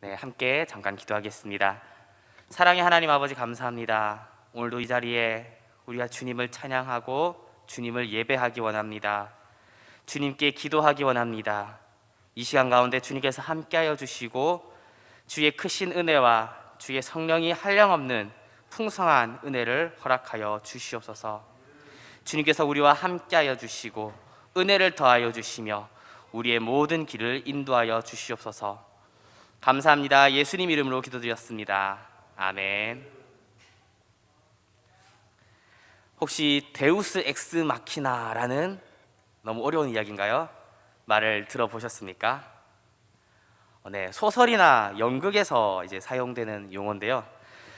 네, 함께 잠깐 기도하겠습니다. 사랑의 하나님 아버지 감사합니다. 오늘도 이 자리에 우리가 주님을 찬양하고 주님을 예배하기 원합니다. 주님께 기도하기 원합니다. 이 시간 가운데 주님께서 함께하여 주시고 주의 크신 은혜와 주의 성령이 한량없는 풍성한 은혜를 허락하여 주시옵소서. 주님께서 우리와 함께하여 주시고 은혜를 더하여 주시며 우리의 모든 길을 인도하여 주시옵소서. 감사합니다. 예수님 이름으로 기도드렸습니다. 아멘. 혹시 데우스 엑스 마키나라는 너무 어려운 이야기인가요? 말을 들어보셨습니까? 어, 네, 소설이나 연극에서 이제 사용되는 용어인데요.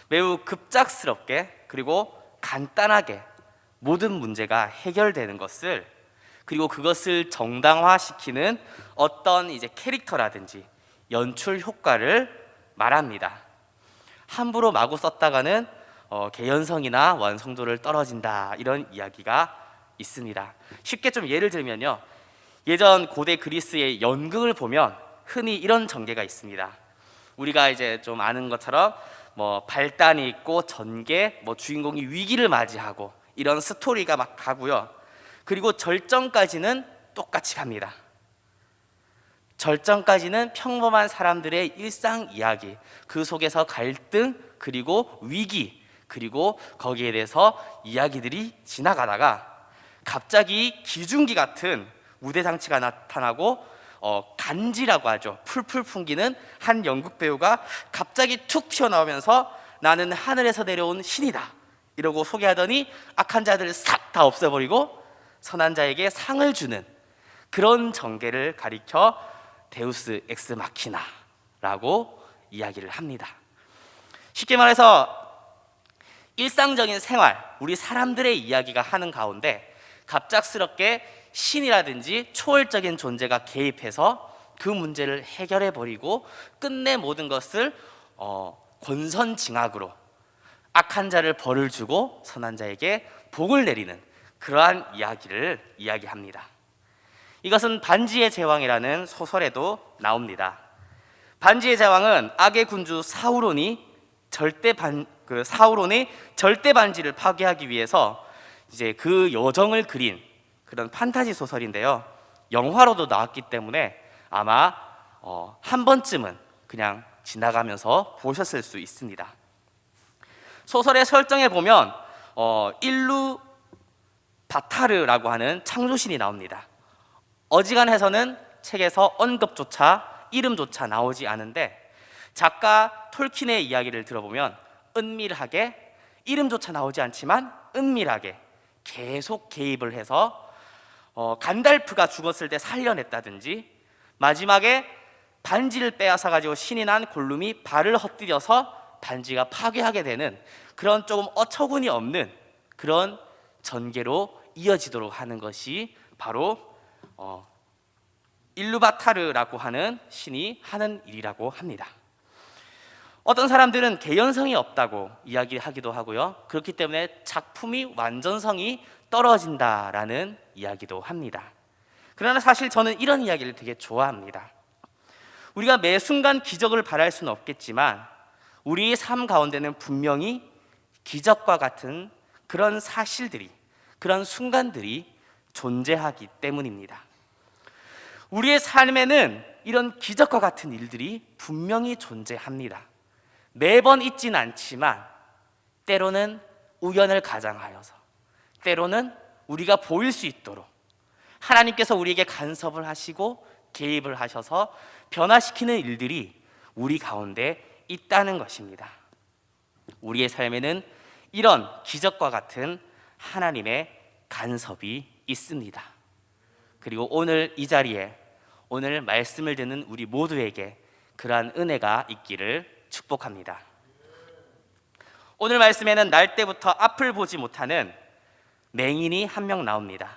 매우 급작스럽게 그리고 간단하게 모든 문제가 해결되는 것을 그리고 그것을 정당화시키는 어떤 이제 캐릭터라든지 연출 효과를 말합니다. 함부로 마구 썼다가는 어, 개연성이나 완성도를 떨어진다 이런 이야기가 있습니다. 쉽게 좀 예를 들면요. 예전 고대 그리스의 연극을 보면 흔히 이런 전개가 있습니다. 우리가 이제 좀 아는 것처럼 뭐 발단이 있고 전개, 뭐 주인공이 위기를 맞이하고 이런 스토리가 막 가고요. 그리고 절정까지는 똑같이 갑니다. 절정까지는 평범한 사람들의 일상 이야기, 그 속에서 갈등, 그리고 위기, 그리고 거기에 대해서 이야기들이 지나가다가 갑자기 기중기 같은 무대 장치가 나타나고 어, 간지라고 하죠. 풀풀 풍기는 한 연극 배우가 갑자기 툭 튀어나오면서 나는 하늘에서 내려온 신이다. 이러고 소개하더니 악한 자들을 싹 다 없애버리고 선한 자에게 상을 주는 그런 전개를 가리켜 데우스 엑스 마키나라고 이야기를 합니다. 쉽게 말해서 일상적인 생활, 우리 사람들의 이야기가 하는 가운데 갑작스럽게 신이라든지 초월적인 존재가 개입해서 그 문제를 해결해 버리고 끝내 모든 것을 어, 권선징악으로 악한 자를 벌을 주고 선한 자에게 복을 내리는 그러한 이야기를 이야기합니다. 이것은 반지의 제왕이라는 소설에도 나옵니다. 반지의 제왕은 악의 군주 사우론이 절대 반, 그 사우론의 절대 반지를 파괴하기 위해서 이제 그 여정을 그린 그런 판타지 소설인데요. 영화로도 나왔기 때문에 아마 어, 한 번쯤은 그냥 지나가면서 보셨을 수 있습니다. 소설의 설정에 보면 어, 일루 바타르라고 하는 창조신이 나옵니다. 어지간해서는 책에서 언급조차 이름조차 나오지 않은데 작가 톨킨의 이야기를 들어보면 은밀하게 이름조차 나오지 않지만 은밀하게 계속 개입을 해서 어, 간달프가 죽었을 때 살려냈다든지 마지막에 반지를 빼앗아 가지고 신이 난 골룸이 발을 헛디뎌서 반지가 파괴하게 되는 그런 조금 어처구니 없는 그런 전개로 이어지도록 하는 것이 바로 어, 일루바타르라고 하는 신이 하는 일이라고 합니다. 어떤 사람들은 개연성이 없다고 이야기하기도 하고요. 그렇기 때문에 작품이 완전성이 떨어진다라는 이야기도 합니다. 그러나 사실 저는 이런 이야기를 되게 좋아합니다. 우리가 매 순간 기적을 바랄 수는 없겠지만 우리의 삶 가운데는 분명히 기적과 같은 그런 사실들이 그런 순간들이 존재하기 때문입니다. 우리의 삶에는 이런 기적과 같은 일들이 분명히 존재합니다. 매번 있진 않지만 때로는 우연을 가장하여서 때로는 우리가 보일 수 있도록 하나님께서 우리에게 간섭을 하시고 개입을 하셔서 변화시키는 일들이 우리 가운데 있다는 것입니다. 우리의 삶에는 이런 기적과 같은 하나님의 간섭이 있습니다. 그리고 오늘 이 자리에 오늘 말씀을 듣는 우리 모두에게 그러한 은혜가 있기를 축복합니다. 오늘 말씀에는 날 때부터 앞을 보지 못하는 맹인이 한 명 나옵니다.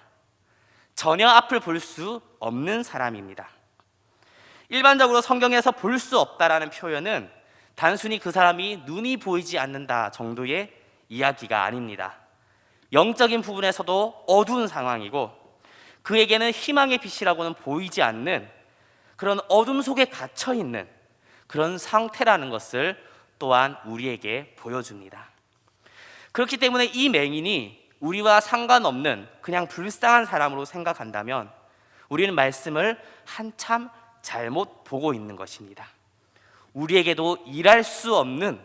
전혀 앞을 볼 수 없는 사람입니다. 일반적으로 성경에서 볼 수 없다라는 표현은 단순히 그 사람이 눈이 보이지 않는다 정도의 이야기가 아닙니다. 영적인 부분에서도 어두운 상황이고 그에게는 희망의 빛이라고는 보이지 않는 그런 어둠 속에 갇혀 있는 그런 상태라는 것을 또한 우리에게 보여줍니다. 그렇기 때문에 이 맹인이 우리와 상관없는 그냥 불쌍한 사람으로 생각한다면 우리는 말씀을 한참 잘못 보고 있는 것입니다. 우리에게도 일할 수 없는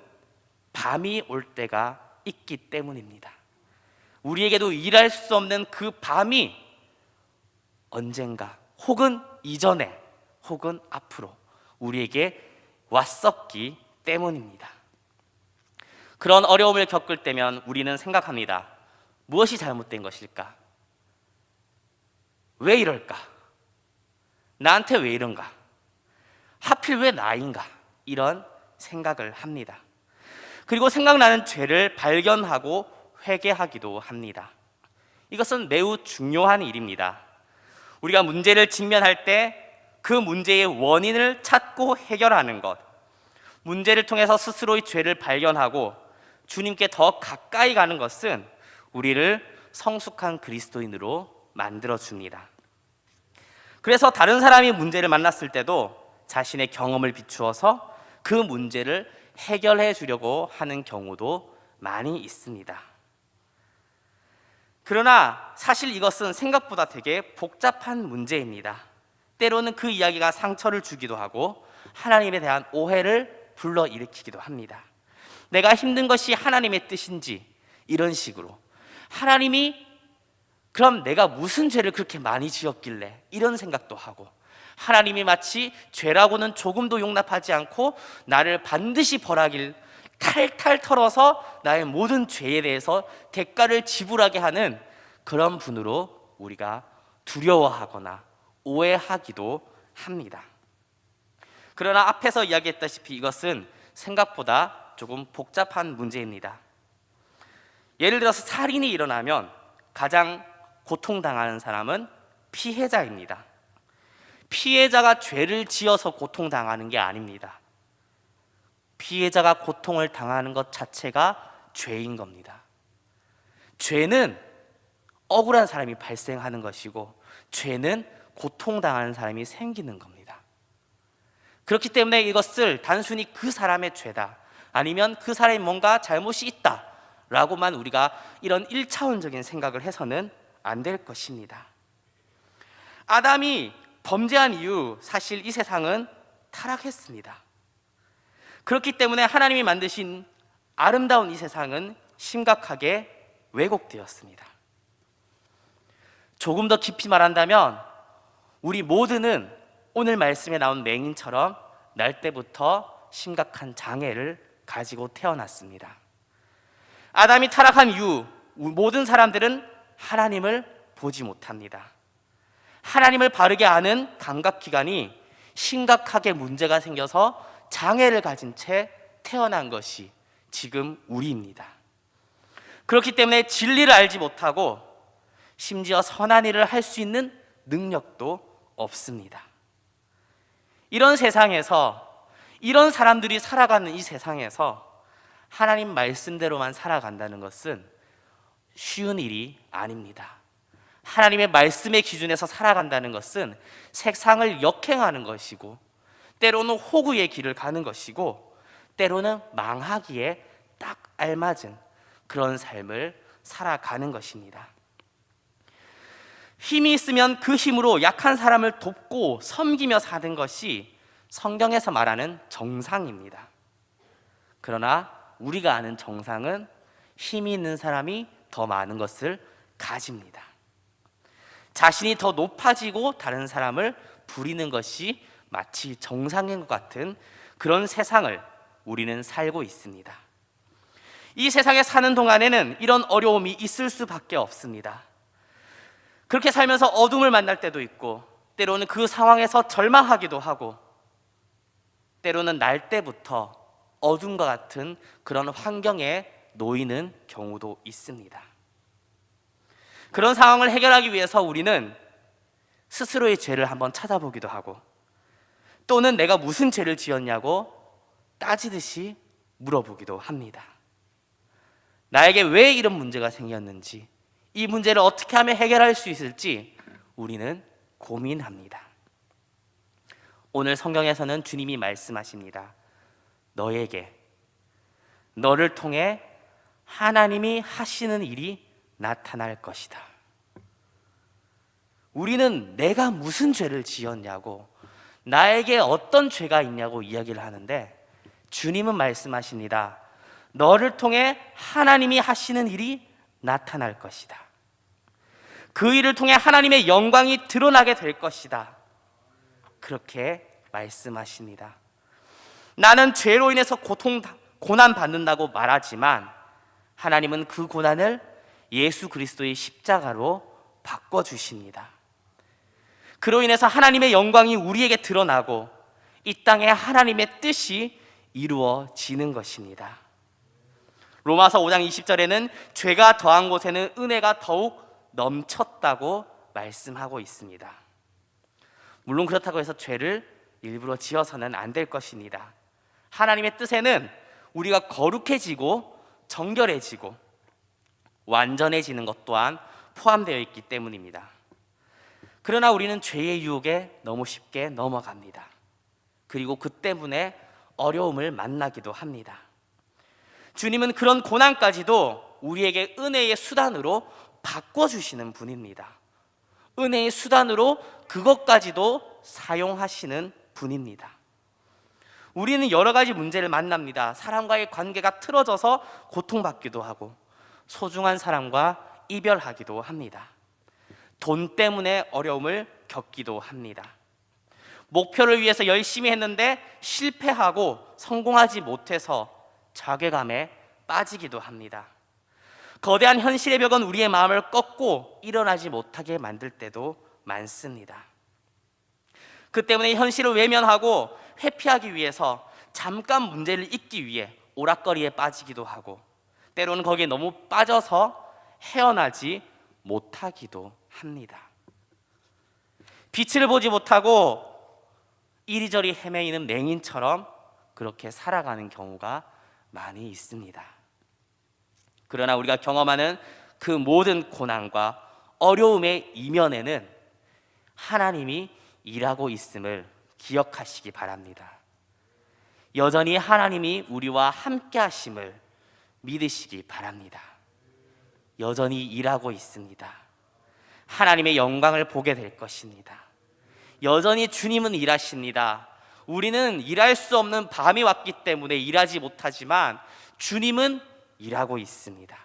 밤이 올 때가 있기 때문입니다. 우리에게도 일할 수 없는 그 밤이 언젠가 혹은 이전에 혹은 앞으로 우리에게 왔었기 때문입니다. 그런 어려움을 겪을 때면 우리는 생각합니다. 무엇이 잘못된 것일까? 왜 이럴까? 나한테 왜 이런가? 하필 왜 나인가? 이런 생각을 합니다. 그리고 생각나는 죄를 발견하고 회개하기도 합니다. 이것은 매우 중요한 일입니다. 우리가 문제를 직면할 때 그 문제의 원인을 찾고 해결하는 것, 문제를 통해서 스스로의 죄를 발견하고 주님께 더 가까이 가는 것은 우리를 성숙한 그리스도인으로 만들어 줍니다. 그래서 다른 사람이 문제를 만났을 때도 자신의 경험을 비추어서 그 문제를 해결해 주려고 하는 경우도 많이 있습니다. 그러나 사실 이것은 생각보다 되게 복잡한 문제입니다. 때로는 그 이야기가 상처를 주기도 하고 하나님에 대한 오해를 불러일으키기도 합니다. 내가 힘든 것이 하나님의 뜻인지 이런 식으로 하나님이 그럼 내가 무슨 죄를 그렇게 많이 지었길래 이런 생각도 하고 하나님이 마치 죄라고는 조금도 용납하지 않고 나를 반드시 벌하길 탈탈 털어서 나의 모든 죄에 대해서 대가를 지불하게 하는 그런 분으로 우리가 두려워하거나 오해하기도 합니다. 그러나 앞에서 이야기했다시피 이것은 생각보다 조금 복잡한 문제입니다. 예를 들어서 살인이 일어나면 가장 고통당하는 사람은 피해자입니다. 피해자가 죄를 지어서 고통당하는 게 아닙니다. 피해자가 고통을 당하는 것 자체가 죄인 겁니다. 죄는 억울한 사람이 발생하는 것이고, 죄는 고통당하는 사람이 생기는 겁니다. 그렇기 때문에 이것을 단순히 그 사람의 죄다, 아니면 그 사람이 뭔가 잘못이 있다, 라고만 우리가 이런 1차원적인 생각을 해서는 안 될 것입니다. 아담이 범죄한 이후 사실 이 세상은 타락했습니다. 그렇기 때문에 하나님이 만드신 아름다운 이 세상은 심각하게 왜곡되었습니다. 조금 더 깊이 말한다면 우리 모두는 오늘 말씀에 나온 맹인처럼 날 때부터 심각한 장애를 가지고 태어났습니다. 아담이 타락한 이후 모든 사람들은 하나님을 보지 못합니다. 하나님을 바르게 아는 감각 기관이 심각하게 문제가 생겨서 장애를 가진 채 태어난 것이 지금 우리입니다. 그렇기 때문에 진리를 알지 못하고 심지어 선한 일을 할 수 있는 능력도 없습니다. 이런 세상에서 이런 사람들이 살아가는 이 세상에서 하나님 말씀대로만 살아간다는 것은 쉬운 일이 아닙니다. 하나님의 말씀의 기준에서 살아간다는 것은 세상을 역행하는 것이고 때로는 호구의 길을 가는 것이고 때로는 망하기에 딱 알맞은 그런 삶을 살아가는 것입니다. 힘이 있으면 그 힘으로 약한 사람을 돕고 섬기며 사는 것이 성경에서 말하는 정상입니다. 그러나 우리가 아는 정상은 힘이 있는 사람이 더 많은 것을 가집니다. 자신이 더 높아지고 다른 사람을 부리는 것이 마치 정상인 것 같은 그런 세상을 우리는 살고 있습니다. 이 세상에 사는 동안에는 이런 어려움이 있을 수밖에 없습니다. 그렇게 살면서 어둠을 만날 때도 있고, 때로는 그 상황에서 절망하기도 하고, 때로는 날 때부터 어둠과 같은 그런 환경에 놓이는 경우도 있습니다. 그런 상황을 해결하기 위해서 우리는 스스로의 죄를 한번 찾아보기도 하고, 또는 내가 무슨 죄를 지었냐고 따지듯이 물어보기도 합니다. 나에게 왜 이런 문제가 생겼는지, 이 문제를 어떻게 하면 해결할 수 있을지 우리는 고민합니다. 오늘 성경에서는 주님이 말씀하십니다. 너에게 너를 통해 하나님이 하시는 일이 나타날 것이다. 우리는 내가 무슨 죄를 지었냐고 나에게 어떤 죄가 있냐고 이야기를 하는데 주님은 말씀하십니다. 너를 통해 하나님이 하시는 일이 나타날 것이다. 그 일을 통해 하나님의 영광이 드러나게 될 것이다. 그렇게 말씀하십니다. 나는 죄로 인해서 고통, 고난 받는다고 말하지만 하나님은 그 고난을 예수 그리스도의 십자가로 바꿔주십니다. 그로 인해서 하나님의 영광이 우리에게 드러나고 이 땅에 하나님의 뜻이 이루어지는 것입니다. 로마서 5장 20절에는 죄가 더한 곳에는 은혜가 더욱 넘쳤다고 말씀하고 있습니다. 물론 그렇다고 해서 죄를 일부러 지어서는 안 될 것입니다. 하나님의 뜻에는 우리가 거룩해지고 정결해지고 완전해지는 것 또한 포함되어 있기 때문입니다. 그러나 우리는 죄의 유혹에 너무 쉽게 넘어갑니다. 그리고 그 때문에 어려움을 만나기도 합니다. 주님은 그런 고난까지도 우리에게 은혜의 수단으로 바꿔주시는 분입니다. 은혜의 수단으로 그것까지도 사용하시는 분입니다. 우리는 여러 가지 문제를 만납니다. 사람과의 관계가 틀어져서 고통받기도 하고, 소중한 사람과 이별하기도 합니다. 돈 때문에 어려움을 겪기도 합니다. 목표를 위해서 열심히 했는데 실패하고 성공하지 못해서 자괴감에 빠지기도 합니다. 거대한 현실의 벽은 우리의 마음을 꺾고 일어나지 못하게 만들 때도 많습니다. 그 때문에 현실을 외면하고 회피하기 위해서 잠깐 문제를 잊기 위해 오락거리에 빠지기도 하고 때로는 거기에 너무 빠져서 헤어나지 못하기도 합니다. 빛을 보지 못하고 이리저리 헤매이는 맹인처럼 그렇게 살아가는 경우가 많이 있습니다. 그러나 우리가 경험하는 그 모든 고난과 어려움의 이면에는 하나님이 일하고 있음을 기억하시기 바랍니다. 여전히 하나님이 우리와 함께 하심을 믿으시기 바랍니다. 여전히 일하고 있습니다. 하나님의 영광을 보게 될 것입니다. 여전히 주님은 일하십니다. 우리는 일할 수 없는 밤이 왔기 때문에 일하지 못하지만 주님은 일하고 있습니다.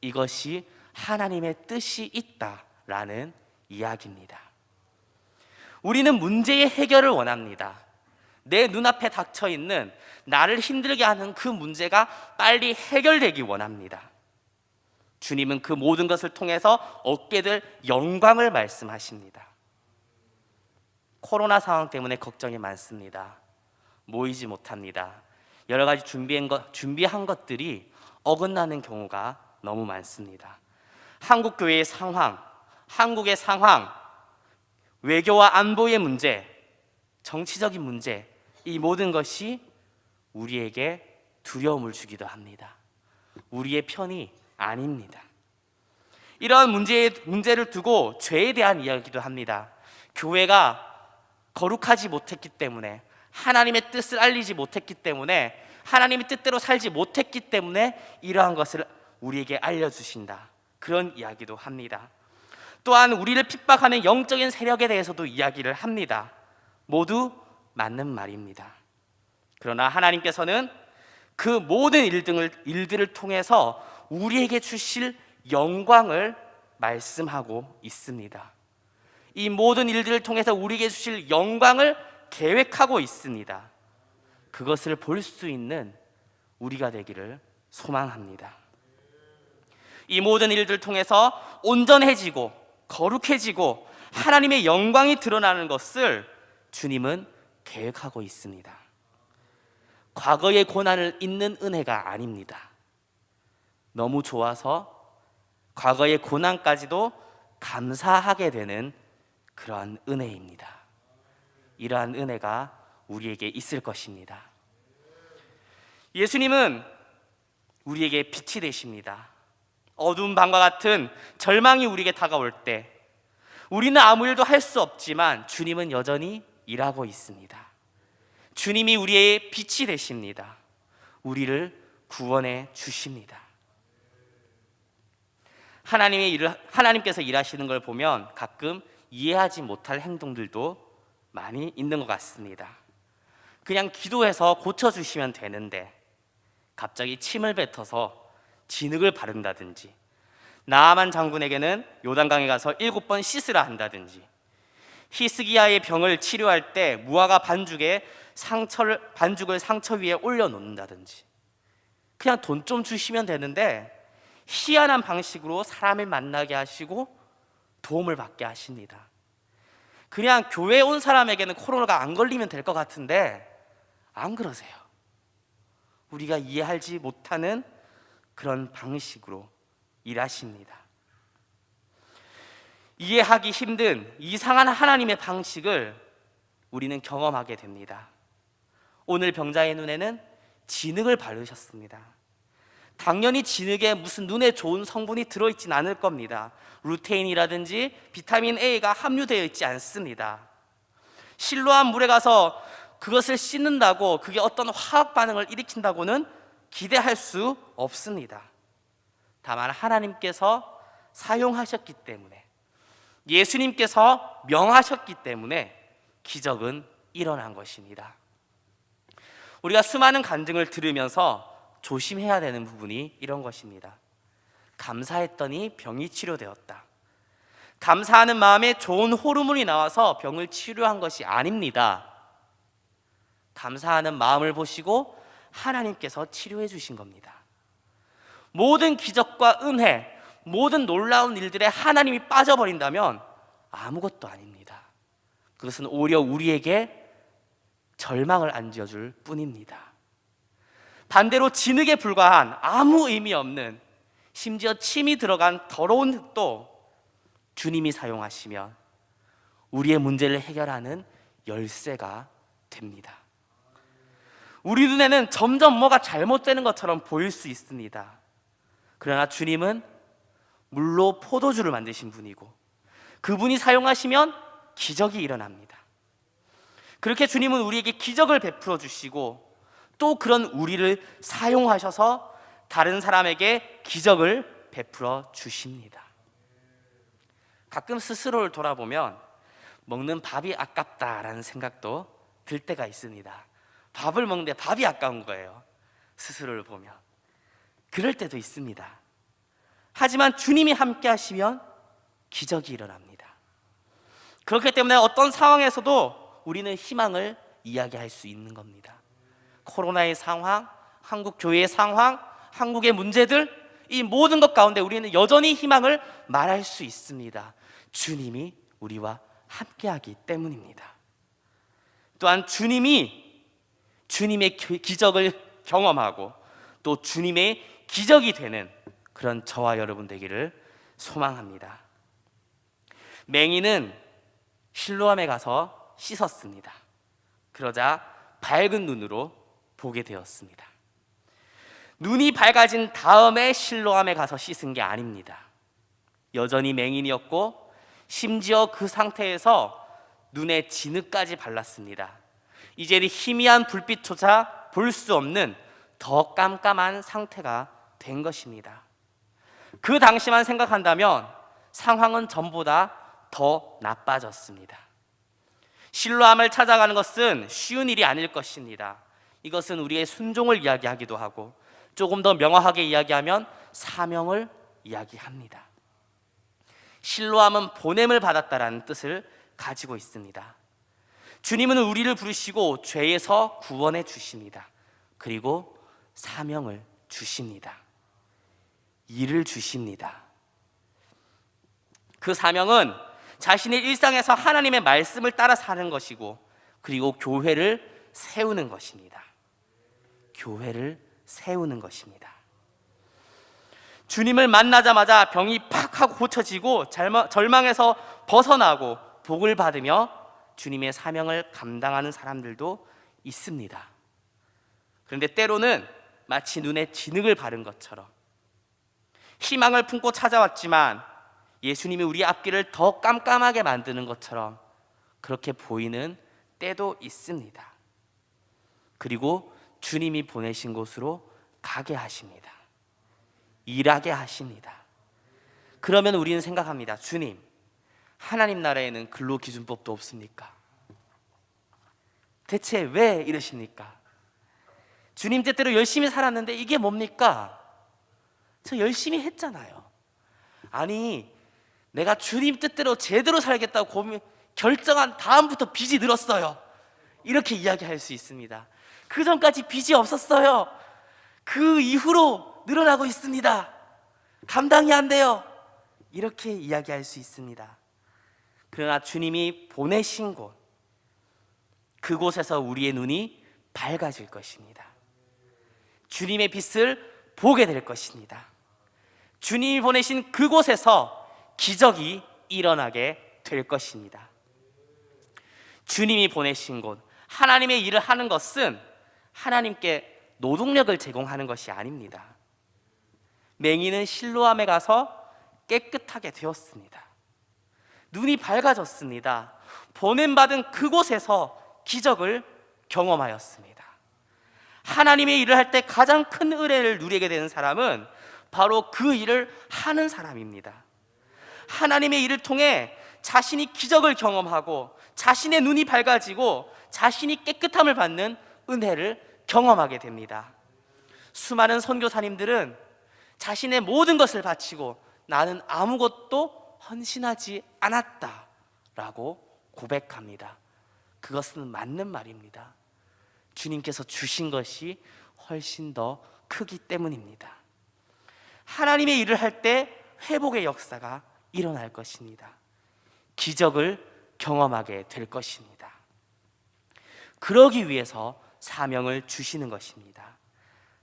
이것이 하나님의 뜻이 있다라는 이야기입니다. 우리는 문제의 해결을 원합니다. 내 눈앞에 닥쳐 있는 나를 힘들게 하는 그 문제가 빨리 해결되기 원합니다. 주님은 그 모든 것을 통해서 얻게 될 영광을 말씀하십니다. 코로나 상황 때문에 걱정이 많습니다. 모이지 못합니다. 여러 가지 준비한, 것, 준비한 것들이 어긋나는 경우가 너무 많습니다. 한국 교회의 상황, 한국의 상황, 외교와 안보의 문제, 정치적인 문제, 이 모든 것이 우리에게 두려움을 주기도 합니다. 우리의 편이 아닙니다. 이러한 문제, 문제를 두고 죄에 대한 이야기도 합니다. 교회가 거룩하지 못했기 때문에 하나님의 뜻을 알리지 못했기 때문에 하나님의 뜻대로 살지 못했기 때문에 이러한 것을 우리에게 알려주신다. 그런 이야기도 합니다. 또한 우리를 핍박하는 영적인 세력에 대해서도 이야기를 합니다. 모두 맞는 말입니다. 그러나 하나님께서는 그 모든 일등을, 일들을 통해서 우리에게 주실 영광을 말씀하고 있습니다. 이 모든 일들을 통해서 우리에게 주실 영광을 계획하고 있습니다. 그것을 볼 수 있는 우리가 되기를 소망합니다. 이 모든 일들을 통해서 온전해지고 거룩해지고 하나님의 영광이 드러나는 것을 주님은 계획하고 있습니다. 과거의 고난을 잊는 은혜가 아닙니다. 너무 좋아서 과거의 고난까지도 감사하게 되는 그러한 은혜입니다. 이러한 은혜가 우리에게 있을 것입니다. 예수님은 우리에게 빛이 되십니다. 어두운 밤과 같은 절망이 우리에게 다가올 때 우리는 아무 일도 할 수 없지만 주님은 여전히 일하고 있습니다. 주님이 우리의 빛이 되십니다. 우리를 구원해 주십니다. 하나님의 일을 하나님께서 일하시는 걸 보면 가끔 이해하지 못할 행동들도 많이 있는 것 같습니다. 그냥 기도해서 고쳐 주시면 되는데 갑자기 침을 뱉어서 진흙을 바른다든지 나아만 장군에게는 요단강에 가서 일곱 번 씻으라 한다든지 히스기야의 병을 치료할 때 무화과 반죽에 상처를 반죽을 상처 위에 올려 놓는다든지 그냥 돈 좀 주시면 되는데 희한한 방식으로 사람을 만나게 하시고 도움을 받게 하십니다. 그냥 교회에 온 사람에게는 코로나가 안 걸리면 될 것 같은데 안 그러세요. 우리가 이해하지 못하는 그런 방식으로 일하십니다. 이해하기 힘든 이상한 하나님의 방식을 우리는 경험하게 됩니다. 오늘 병자의 눈에는 진흙을 바르셨습니다. 당연히 진흙에 무슨 눈에 좋은 성분이 들어있진 않을 겁니다. 루테인이라든지 비타민 A가 함유되어 있지 않습니다. 실로한 물에 가서 그것을 씻는다고 그게 어떤 화학 반응을 일으킨다고는 기대할 수 없습니다. 다만 하나님께서 사용하셨기 때문에 예수님께서 명하셨기 때문에 기적은 일어난 것입니다. 우리가 수많은 간증을 들으면서 조심해야 되는 부분이 이런 것입니다. 감사했더니 병이 치료되었다. 감사하는 마음에 좋은 호르몬이 나와서 병을 치료한 것이 아닙니다. 감사하는 마음을 보시고 하나님께서 치료해 주신 겁니다. 모든 기적과 은혜, 모든 놀라운 일들에 하나님이 빠져버린다면 아무것도 아닙니다. 그것은 오히려 우리에게 절망을 안겨줄 뿐입니다. 반대로 진흙에 불과한 아무 의미 없는 심지어 침이 들어간 더러운 흙도 주님이 사용하시면 우리의 문제를 해결하는 열쇠가 됩니다. 우리 눈에는 점점 뭐가 잘못되는 것처럼 보일 수 있습니다. 그러나 주님은 물로 포도주를 만드신 분이고 그분이 사용하시면 기적이 일어납니다. 그렇게 주님은 우리에게 기적을 베풀어 주시고 또 그런 우리를 사용하셔서 다른 사람에게 기적을 베풀어 주십니다. 가끔 스스로를 돌아보면 먹는 밥이 아깝다라는 생각도 들 때가 있습니다. 밥을 먹는데 밥이 아까운 거예요. 스스로를 보면. 그럴 때도 있습니다. 하지만 주님이 함께 하시면 기적이 일어납니다. 그렇기 때문에 어떤 상황에서도 우리는 희망을 이야기할 수 있는 겁니다. 코로나의 상황, 한국 교회의 상황, 한국의 문제들, 이 모든 것 가운데 우리는 여전히 희망을 말할 수 있습니다. 주님이 우리와 함께하기 때문입니다. 또한 주님이 주님의 기적을 경험하고 또 주님의 기적이 되는 그런 저와 여러분 되기를 소망합니다. 맹인은 실로암에 가서 씻었습니다. 그러자 밝은 눈으로 보게 되었습니다. 눈이 밝아진 다음에 실로암에 가서 씻은 게 아닙니다. 여전히 맹인이었고 심지어 그 상태에서 눈에 진흙까지 발랐습니다. 이제는 희미한 불빛조차 볼 수 없는 더 깜깜한 상태가 된 것입니다. 그 당시만 생각한다면 상황은 전보다 더 나빠졌습니다. 실로암을 찾아가는 것은 쉬운 일이 아닐 것입니다. 이것은 우리의 순종을 이야기하기도 하고 조금 더 명확하게 이야기하면 사명을 이야기합니다. 실로암은 보냄을 받았다라는 뜻을 가지고 있습니다. 주님은 우리를 부르시고 죄에서 구원해 주십니다. 그리고 사명을 주십니다. 일을 주십니다. 그 사명은 자신의 일상에서 하나님의 말씀을 따라 사는 것이고 그리고 교회를 세우는 것입니다. 교회를 세우는 것입니다. 주님을 만나자마자 병이 팍 하고 고쳐지고 절망에서 벗어나고 복을 받으며 주님의 사명을 감당하는 사람들도 있습니다. 그런데 때로는 마치 눈에 진흙을 바른 것처럼 희망을 품고 찾아왔지만 예수님이 우리 앞길을 더 깜깜하게 만드는 것처럼 그렇게 보이는 때도 있습니다. 그리고 주님이 보내신 곳으로 가게 하십니다. 일하게 하십니다. 그러면 우리는 생각합니다. 주님, 하나님 나라에는 근로 기준법도 없습니까? 대체 왜 이러십니까? 주님 뜻대로 열심히 살았는데 이게 뭡니까? 저 열심히 했잖아요. 아니, 내가 주님 뜻대로 제대로 살겠다고 고민, 결정한 다음부터 빚이 늘었어요. 이렇게 이야기할 수 있습니다. 그 전까지 빚이 없었어요. 그 이후로 늘어나고 있습니다. 감당이 안 돼요. 이렇게 이야기할 수 있습니다. 그러나 주님이 보내신 곳, 그곳에서 우리의 눈이 밝아질 것입니다. 주님의 빛을 보게 될 것입니다. 주님이 보내신 그곳에서 기적이 일어나게 될 것입니다. 주님이 보내신 곳, 하나님의 일을 하는 것은 하나님께 노동력을 제공하는 것이 아닙니다. 맹인은 실로암에 가서 깨끗하게 되었습니다. 눈이 밝아졌습니다. 보냄받은 그곳에서 기적을 경험하였습니다. 하나님의 일을 할 때 가장 큰 은혜를 누리게 되는 사람은 바로 그 일을 하는 사람입니다. 하나님의 일을 통해 자신이 기적을 경험하고 자신의 눈이 밝아지고 자신이 깨끗함을 받는 은혜를 경험하게 됩니다. 수많은 선교사님들은 자신의 모든 것을 바치고 나는 아무것도 헌신하지 않았다 라고 고백합니다. 그것은 맞는 말입니다. 주님께서 주신 것이 훨씬 더 크기 때문입니다. 하나님의 일을 할 때 회복의 역사가 일어날 것입니다. 기적을 경험하게 될 것입니다. 그러기 위해서 사명을 주시는 것입니다.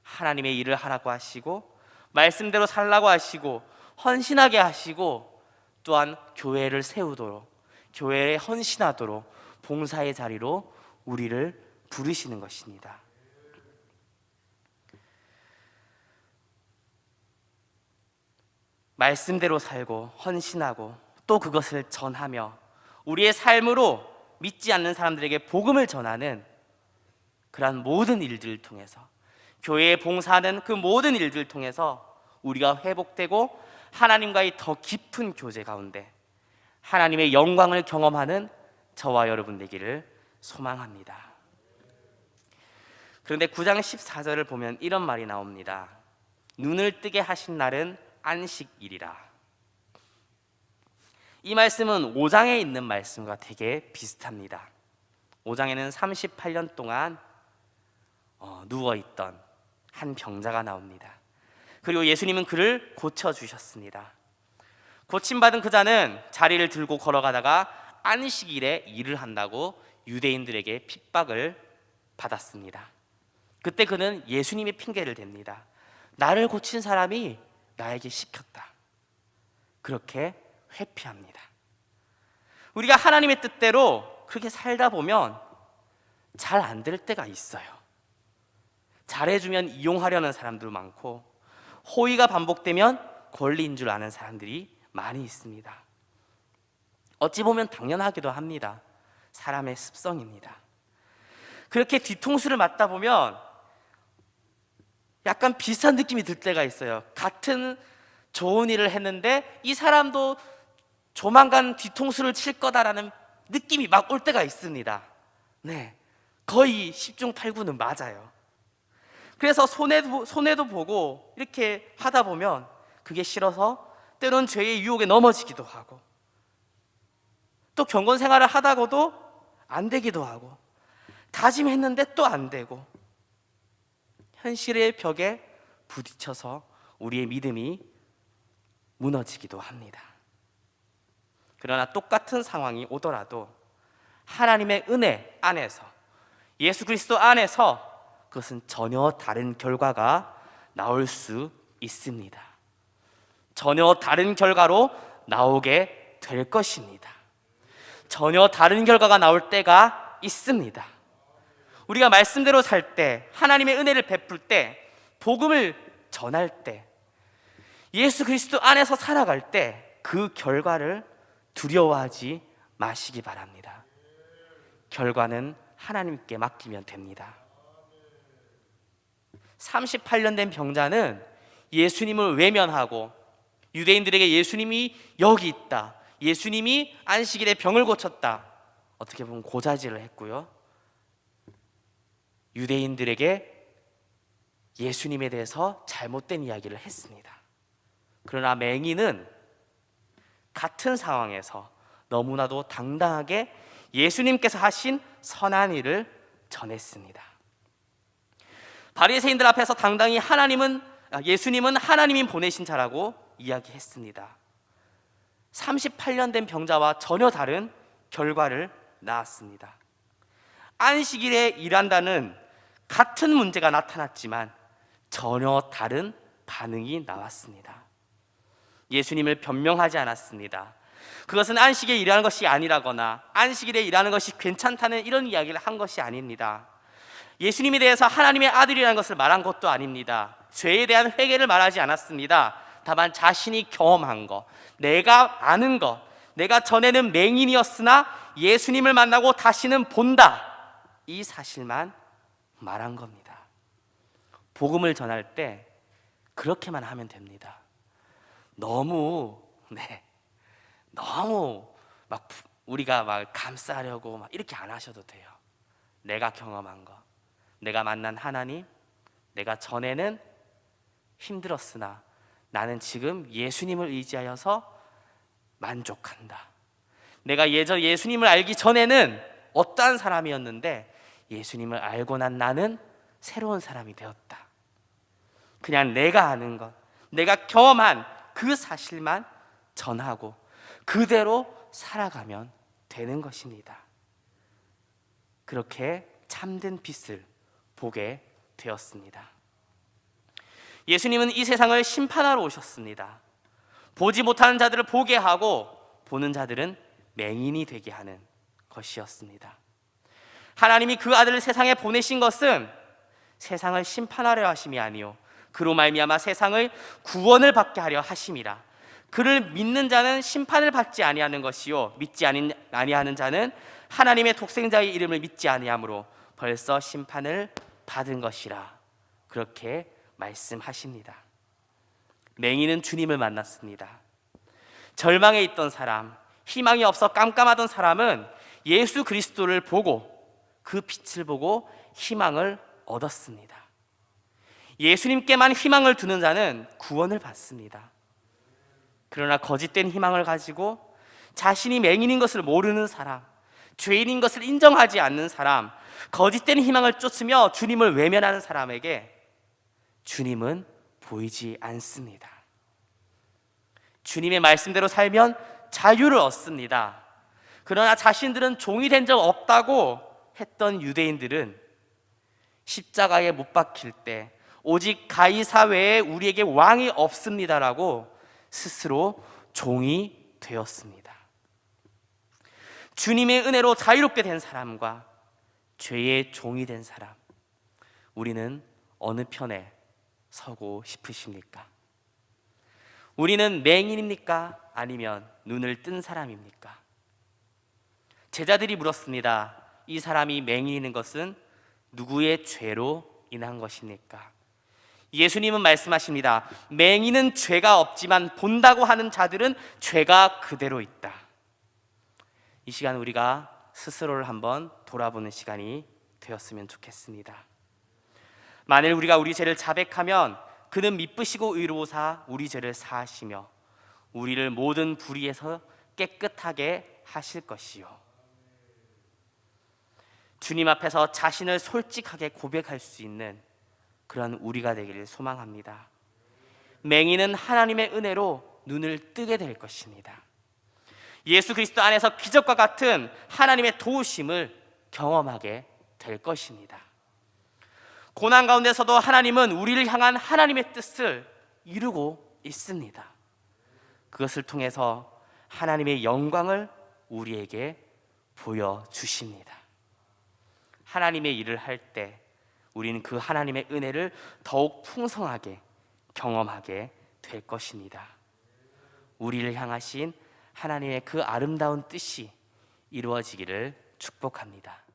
하나님의 일을 하라고 하시고 말씀대로 살라고 하시고 헌신하게 하시고 또한 교회를 세우도록 교회에 헌신하도록 봉사의 자리로 우리를 부르시는 것입니다. 말씀대로 살고 헌신하고 또 그것을 전하며 우리의 삶으로 믿지 않는 사람들에게 복음을 전하는 그러한 모든 일들을 통해서 교회에 봉사하는 그 모든 일들을 통해서 우리가 회복되고 하나님과의 더 깊은 교제 가운데 하나님의 영광을 경험하는 저와 여러분 되기를 소망합니다. 그런데 9장 14절을 보면 이런 말이 나옵니다. 눈을 뜨게 하신 날은 안식일이라. 이 말씀은 5장에 있는 말씀과 되게 비슷합니다. 5장에는 38년 동안 어, 누워 있던 한 병자가 나옵니다. 그리고 예수님은 그를 고쳐 주셨습니다. 고침 받은 그 자는 자리를 들고 걸어가다가 안식일에 일을 한다고 유대인들에게 핍박을 받았습니다. 그때 그는 예수님의 핑계를 댑니다. 나를 고친 사람이 나에게 시켰다. 그렇게 회피합니다. 우리가 하나님의 뜻대로 그렇게 살다 보면 잘 안 될 때가 있어요. 잘해주면 이용하려는 사람도 많고 호의가 반복되면 권리인 줄 아는 사람들이 많이 있습니다. 어찌 보면 당연하기도 합니다. 사람의 습성입니다. 그렇게 뒤통수를 맞다 보면 약간 비슷한 느낌이 들 때가 있어요. 같은 좋은 일을 했는데 이 사람도 조만간 뒤통수를 칠 거다라는 느낌이 막 올 때가 있습니다. 네. 거의 10중 8구는 맞아요. 그래서 손해도, 손해도 보고 이렇게 하다 보면 그게 싫어서 때론 죄의 유혹에 넘어지기도 하고 또 경건 생활을 하다가도 안 되기도 하고 다짐했는데 또 안 되고 현실의 벽에 부딪혀서 우리의 믿음이 무너지기도 합니다. 그러나 똑같은 상황이 오더라도 하나님의 은혜 안에서 예수 그리스도 안에서 그것은 전혀 다른 결과가 나올 수 있습니다. 전혀 다른 결과로 나오게 될 것입니다. 전혀 다른 결과가 나올 때가 있습니다. 우리가 말씀대로 살 때, 하나님의 은혜를 베풀 때, 복음을 전할 때, 예수 그리스도 안에서 살아갈 때 그 결과를 두려워하지 마시기 바랍니다. 결과는 하나님께 맡기면 됩니다. 38년 된 병자는 예수님을 외면하고 유대인들에게 예수님이 여기 있다. 예수님이 안식일에 병을 고쳤다. 어떻게 보면 고자질을 했고요. 유대인들에게 예수님에 대해서 잘못된 이야기를 했습니다. 그러나 맹인은 같은 상황에서 너무나도 당당하게 예수님께서 하신 선한 일을 전했습니다. 바리새인들 앞에서 당당히 하나님은 아, 예수님은 하나님이 보내신 자라고 이야기했습니다. 38년 된 병자와 전혀 다른 결과를 낳았습니다. 안식일에 일한다는 같은 문제가 나타났지만 전혀 다른 반응이 나왔습니다. 예수님을 변명하지 않았습니다. 그것은 안식에 일하는 것이 아니라거나 안식일에 일하는 것이 괜찮다는 이런 이야기를 한 것이 아닙니다. 예수님에 대해서 하나님의 아들이라는 것을 말한 것도 아닙니다. 죄에 대한 회개를 말하지 않았습니다. 다만 자신이 경험한 것, 내가 아는 것, 내가 전에는 맹인이었으나 예수님을 만나고 다시는 본다. 이 사실만 말한 겁니다. 복음을 전할 때 그렇게만 하면 됩니다. 너무 네. 너무 막 우리가 막 감싸려고 막 이렇게 안 하셔도 돼요. 내가 경험한 거. 내가 만난 하나님, 내가 전에는 힘들었으나 나는 지금 예수님을 의지하여서 만족한다. 내가 예전 예수님을 알기 전에는 어떠한 사람이었는데 예수님을 알고 난 나는 새로운 사람이 되었다. 그냥 내가 아는 것, 내가 경험한 그 사실만 전하고 그대로 살아가면 되는 것입니다. 그렇게 참된 빛을 보게 되었습니다. 예수님은 이 세상을 심판하러 오셨습니다. 보지 못하는 자들을 보게 하고 보는 자들은 맹인이 되게 하는 것이었습니다. 하나님이 그 아들을 세상에 보내신 것은 세상을 심판하려 하심이 아니요 그로 말미암아 세상을 구원을 받게 하려 하심이라. 그를 믿는 자는 심판을 받지 아니하는 것이요 믿지 아니, 아니하는 자는 하나님의 독생자의 이름을 믿지 아니하므로 벌써 심판을 받은 것이라. 그렇게 말씀하십니다. 맹인은 주님을 만났습니다. 절망에 있던 사람, 희망이 없어 깜깜하던 사람은 예수 그리스도를 보고 그 빛을 보고 희망을 얻었습니다. 예수님께만 희망을 두는 자는 구원을 받습니다. 그러나 거짓된 희망을 가지고 자신이 맹인인 것을 모르는 사람, 죄인인 것을 인정하지 않는 사람, 거짓된 희망을 쫓으며 주님을 외면하는 사람에게 주님은 보이지 않습니다. 주님의 말씀대로 살면 자유를 얻습니다. 그러나 자신들은 종이 된 적 없다고 했던 유대인들은 십자가에 못 박힐 때 오직 가이사 외에 우리에게 왕이 없습니다라고 스스로 종이 되었습니다. 주님의 은혜로 자유롭게 된 사람과 죄의 종이 된 사람, 우리는 어느 편에 서고 싶으십니까? 우리는 맹인입니까? 아니면 눈을 뜬 사람입니까? 제자들이 물었습니다. 이 사람이 맹인인 것은 누구의 죄로 인한 것입니까? 예수님은 말씀하십니다. 맹인은 죄가 없지만 본다고 하는 자들은 죄가 그대로 있다. 이 시간 우리가 스스로를 한번 돌아보는 시간이 되었으면 좋겠습니다. 만일 우리가 우리 죄를 자백하면 그는 미쁘시고 의로우사 우리 죄를 사하시며 우리를 모든 불의에서 깨끗하게 하실 것이요. 주님 앞에서 자신을 솔직하게 고백할 수 있는 그런 우리가 되기를 소망합니다. 맹인은 하나님의 은혜로 눈을 뜨게 될 것입니다. 예수 그리스도 안에서 기적과 같은 하나님의 도우심을 경험하게 될 것입니다. 고난 가운데서도 하나님은 우리를 향한 하나님의 뜻을 이루고 있습니다. 그것을 통해서 하나님의 영광을 우리에게 보여주십니다. 하나님의 일을 할 때 우리는 그 하나님의 은혜를 더욱 풍성하게 경험하게 될 것입니다. 우리를 향하신 하나님의 그 아름다운 뜻이 이루어지기를 축복합니다.